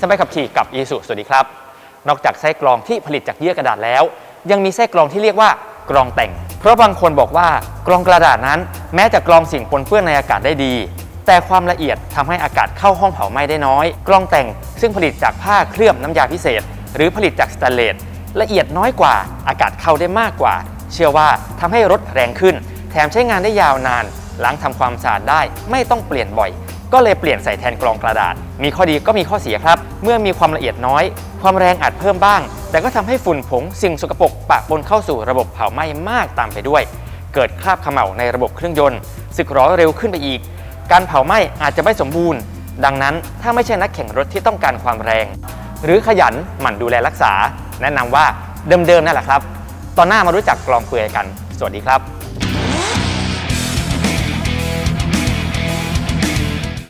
สบายขับขี่กับอีสุสวัสดีครับ นอกจากไส้กรองที่ผลิตจากเยื่อกระดาษแล้ว ยังมีไส้กรองที่เรียกว่ากรองแต่ง เพราะบางคนบอกว่ากรองกระดาษนั้น แม้จะกรองสิ่งปนเปื้อนในอากาศได้ดี แต่ความละเอียดทำให้อากาศเข้าห้องเผาไหม้ได้น้อย กรองแต่งซึ่งผลิตจากผ้าเคลือบน้ำยาพิเศษ หรือผลิตจากสแตนเลสละเอียดน้อยกว่า อากาศเข้าได้มากกว่า เชื่อว่าทำให้รถแรงขึ้น แถมใช้งานได้ยาวนาน ล้างทำความสะอาดได้ ไม่ต้องเปลี่ยนบ่อย ก็เลยเปลี่ยนใส่แทนกรองกระดาษ มีข้อดีก็มีข้อเสียครับ เมื่อมีความละเอียดน้อย ความแรงอาจเพิ่มบ้าง แต่ก็ทำให้ฝุ่นผงสิ่งสกปรกปะปนเข้าสู่ระบบเผาไหม้มากตามไปด้วย เกิดคราบเขม่าในระบบเครื่องยนต์สึกหรอเร็วขึ้นไปอีก การเผาไหม้อาจจะไม่สมบูรณ์ ดังนั้นถ้าไม่ใช่นักแข่งรถที่ต้องการความแรง หรือขยันหมั่นดูแลรักษา แนะนำว่าเดิมๆนั่นแหละครับ ตอนหน้ามารู้จักกรองเปลือยกัน สวัสดีครับ